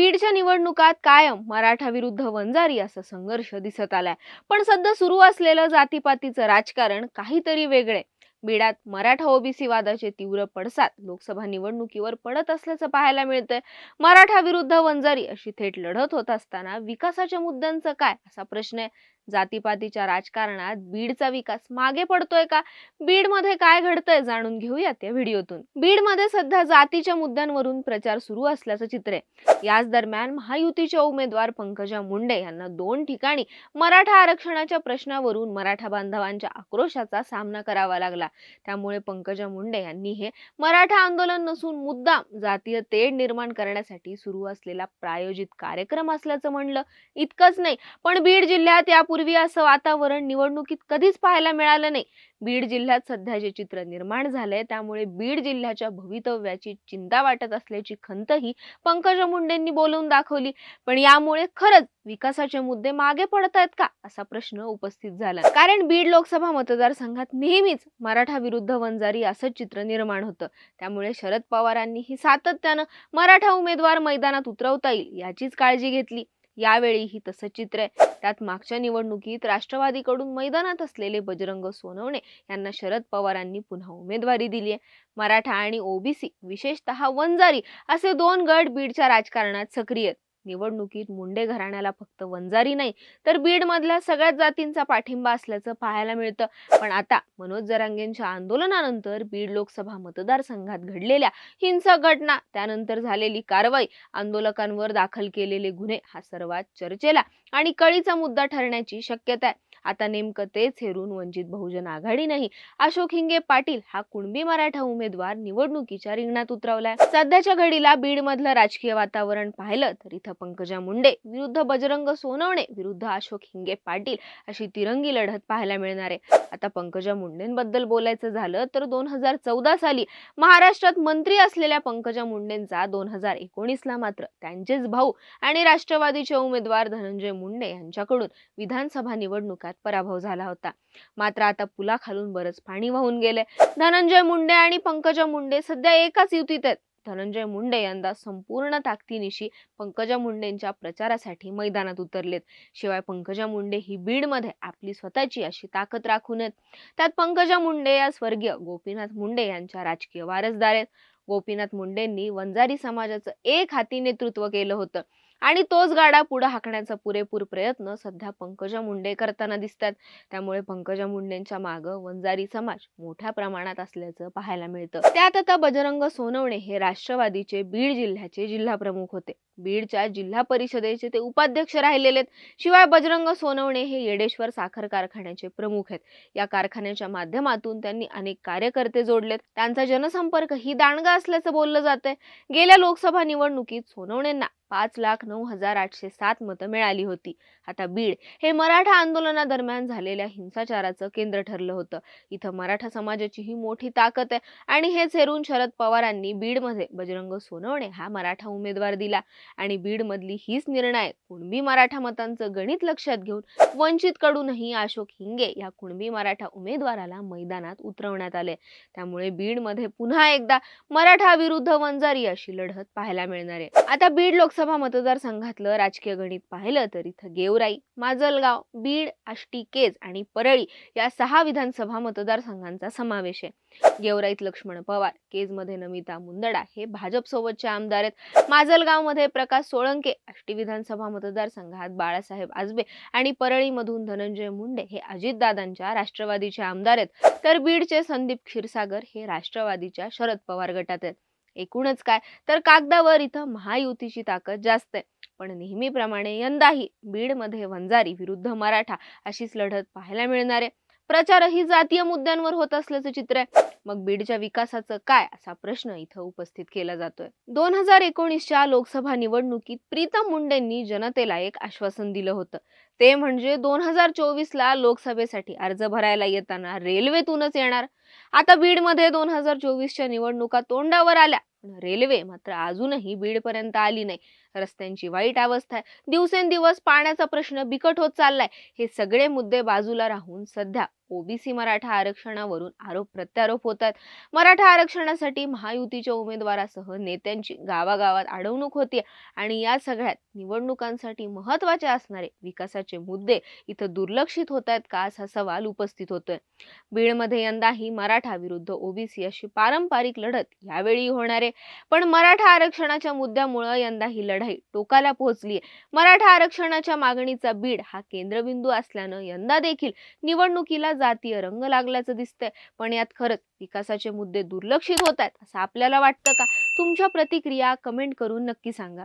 बीडच्या निवडणुकात कायम मराठा विरुद्ध वंजारी असा संघर्ष दिसत आलाय. पण सध्या सुरू असलेलं जातीपातीचं राजकारण काहीतरी वेगळे. बीडात मराठा ओबीसी वादाचे तीव्र पडसाद लोकसभा निवडणुकीवर पडत असल्याचं पाहायला मिळतंय. मराठा विरुद्ध वंजारी अशी थेट लढत होत असताना विकासाच्या मुद्द्यांचं काय असा प्रश्न आहे. जातीपातीच्या राजकारणात बीडचा विकास मागे पडतोय का? बीडमध्ये काय घडतंय जाणून घेऊयात या व्हिडिओतून. बीडमध्ये सध्या जातीच्या मुद्द्यांवरून प्रचार सुरू असल्याचं चित्र आहे. याच दरम्यान महायुतीच्या उमेदवार पंकजा मुंडे यांना दोन ठिकाणी मराठा आरक्षणाच्या प्रश्नावरून मराठा बांधवांच्या आक्रोशाचा सामना करावा लागला. त्यामुळे पंकजा मुंडे यांनी हे मराठा आंदोलन नसून मुद्दाम जातीय तेढ निर्माण करण्यासाठी सुरू असलेला प्रायोजित कार्यक्रम असल्याचं म्हणलं. इतकंच नाही पण बीड जिल्ह्यात यापूर्वी असं वातावरण निवडणुकीत कधीच पाहायला मिळालं नाही. बीड जिल्ह्यात सध्या जे चित्र निर्माण झालंय त्यामुळे बीड जिल्ह्याच्या भवितव्याची चिंता वाटत असल्याची खंतही पंकजा मुंडेंनी बोलवून दाखवली. पण यामुळे खरंच विकासाचे मुद्दे मागे पडत आहेत का असा प्रश्न उपस्थित झाला. कारण बीड लोकसभा मतदारसंघात नेहमीच मराठा विरुद्ध वंजारी असंच चित्र निर्माण होतं. त्यामुळे शरद पवारांनी ही सातत्यानं मराठा उमेदवार मैदानात उतरवता येईल याचीच काळजी घेतली. यावेळीही तसंच चित्र आहे. त्यात मागच्या निवडणुकीत राष्ट्रवादीकडून मैदानात असलेले बजरंग सोनवणे यांना शरद पवारांनी पुन्हा उमेदवारी दिली आहे मराठा आणि ओबीसी विशेषतः वंजारी असे दोन गट बीडच्या राजकारणात सक्रिय आहेत. निवडणुकीत मुंडे घराण्याला फक्त वंजारी नाही तर बीडमधल्या सगळ्याच जातींचा पाठिंबा असल्याचं पाहायला मिळतं. पण आता मनोज जरांगेंच्या आंदोलनानंतर बीड लोकसभा मतदारसंघात घडलेल्या हिंसक घटना त्यानंतर झालेली कारवाई आंदोलकांवर दाखल केलेले गुन्हे हा सर्वात चर्चेला आणि कळीचा मुद्दा ठरण्याची शक्यता आहे. आता नेमकं तेच हेरून वंचित बहुजन आघाडी नाही. अशोक हिंगे पाटील हा कुणबी मराठा उमेदवार निवडणुकीच्या रिंगणात उतरवलाय. सध्याच्या घडीला बीड मधलं राजकीय वातावरण पाहिलं तर इथं पंकजा मुंडे विरुद्ध बजरंग सोनवणे विरुद्ध अशोक हिंगे पाटील अशी तिरंगी लढत पाहायला मिळणार आहे. आता पंकजा मुंडेंबद्दल बोलायचं झालं तर दोन हजार चौदा साली महाराष्ट्रात मंत्री असलेल्या पंकजा मुंडेंचा दोन हजार एकोणीसला मात्र त्यांचेच भाऊ आणि राष्ट्रवादीचे उमेदवार धनंजय मुंडे यांच्याकडून विधानसभा निवडणुकात पराभव झाला होता. मात्र आता पुलाखालून बरंच पाणी वाहून गेले धनंजय मुंडे आणि पंकजा मुंडे सध्या एकाच युतीत आहेत. धनंजय मुंडे यंदा संपूर्ण ताकदीनिशी पंकजा मुंडेंच्या प्रचारासाठी मैदानात उतरलेत. शिवाय पंकजा मुंडे ही बीडमध्ये आपली स्वतःची अशी ताकद राखून आहेत. त्यात पंकजा मुंडे या स्वर्गीय गोपीनाथ मुंडे यांच्या राजकीय वारसदार आहेत. गोपीनाथ मुंडेंनी वंजारी समाजाचं एक हाती नेतृत्व केलं होतं. आणि तोच गाडा पुढे हाकण्याचा पुरेपूर प्रयत्न सध्या पंकजा मुंडे करताना दिसतात. त्यामुळे पंकजा मुंडेंच्या मागं वंजारी समाज मोठ्या प्रमाणात असल्याचं पाहायला मिळतं. त्यात आता बजरंग सोनवणे हे राष्ट्रवादीचे बीड जिल्ह्याचे जिल्हा प्रमुख होते. बीडच्या जिल्हा परिषदेचे ते उपाध्यक्ष राहिलेले आहेत शिवाय बजरंग सोनवणे हे येडेश्वर साखर कारखान्याचे प्रमुख आहेत. या कारखान्याच्या माध्यमातून त्यांनी अनेक कार्यकर्ते जोडलेत. त्यांचा जनसंपर्क ही दांडगा असल्याचं बोललं जातंय. गेल्या लोकसभा निवडणुकीत सोनवणेंना पाच लाख नऊ हजार आठशे सात मतं मिळाली होती. आता बीड हे मराठा आंदोलनादरम्यान झालेल्या हिंसाचाराचं केंद्र ठरलं होतं. इथं मराठा समाजाची ही मोठी ताकद आहे आणि हेच हेरून शरद पवारांनी बीडमध्ये बजरंग सोनवणे हा मराठा उमेदवार दिला आणि बीडमधली हीच निर्णायक कुणबी मराठा मतांचं गणित लक्षात घेऊन वंचित कडूनही अशोक हिंगे या कुणबी मराठा उमेदवाराला मैदानात उतरवण्यात आले. त्यामुळे बीडमध्ये पुन्हा एकदा मराठा विरुद्ध वंजारी अशी लढत पाहायला मिळणार आहे. आता बीड लोकसभा मतदारसंघातलं राजकीय गणित पाहिलं तर इथं गेवराई माजलगाव बीड आष्टी केज आणि परळी या सहा विधानसभा मतदारसंघांचा समावेश आहे. गेवराईत लक्ष्मण पवार केजमध्ये नमिता मुंदडा हे भाजपसोबतचे आमदार आहेत. माजलगावमध्ये प्रकाश सोळंके आष्टी विधानसभा मतदारसंघात बाळासाहेब आजबे आणि परळीमधून धनंजय मुंडे हे अजितदादांच्या राष्ट्रवादीचे आमदार आहेत. तर बीडचे संदीप क्षीरसागर हे राष्ट्रवादीच्या शरद पवार गटात आहेत. एकूणच काय? तर कागदावर इथं महायुतीची ताकद जास्त आहे. पण नेहमीप्रमाणे यंदाही बीडमध्ये वंजारी विरुद्ध मराठा अशीच लढत पाहायला मिळणार आहे. प्रचारही जातीय मुद्द्यांवर होत असल्याचं चित्र आहे. मग बीडच्या विकासाचं काय असा प्रश्न इथं उपस्थित केला जातोय. दोन हजार एकोणीसच्या लोकसभा निवडणुकीत प्रीतम मुंडेंनी जनतेला एक आश्वासन दिलं होतं. ते म्हणजे दोन हजार चोवीस ला लोकसभेसाठी अर्ज भरायला येताना रेल्वेतूनच येणार. आता बीडमध्ये दोन हजार चोवीसच्या निवडणुका तोंडावर आल्या. रेल्वे मात्र अजूनही बीडपर्यंत आली नाही. रस्त्यांची वाईट अवस्था आहे. दिवसेंदिवस पाण्याचा प्रश्न बिकट होत चाललाय. हे सगळे मुद्दे बाजूला राहून सध्या ओबीसी मराठा आरक्षणावरून आरोप प्रत्यारोप होत आहेत मराठा आरक्षणासाठी महायुतीच्या उमेदवारासह नेत्यांची गावागावात अडवणूक होती आणि या सगळ्यात निवडणुकांसाठी महत्त्वाचे असणारे विकासाचे मुद्दे इथं दुर्लक्षित होत आहेत का असा सवाल उपस्थित होतोय. बीडमध्ये यंदाही मराठा विरुद्ध ओबीसी अशी पारंपरिक लढत यावेळी होणार आहे. पण मराठा आरक्षणाच्या मुद्द्यामुळे यंदा ही लढाई टोकाला पोहोचली मराठा आरक्षणाच्या मागणीचा बीड हा केंद्रबिंदू असल्यानं यंदा देखील निवडणुकीला जातीय रंग लागल्याचं दिसतंय. पण यात खरंच विकासाचे मुद्दे दुर्लक्षित होत आहेत असं आपल्याला वाटतं का? तुमच्या प्रतिक्रिया कमेंट करून नक्की सांगा.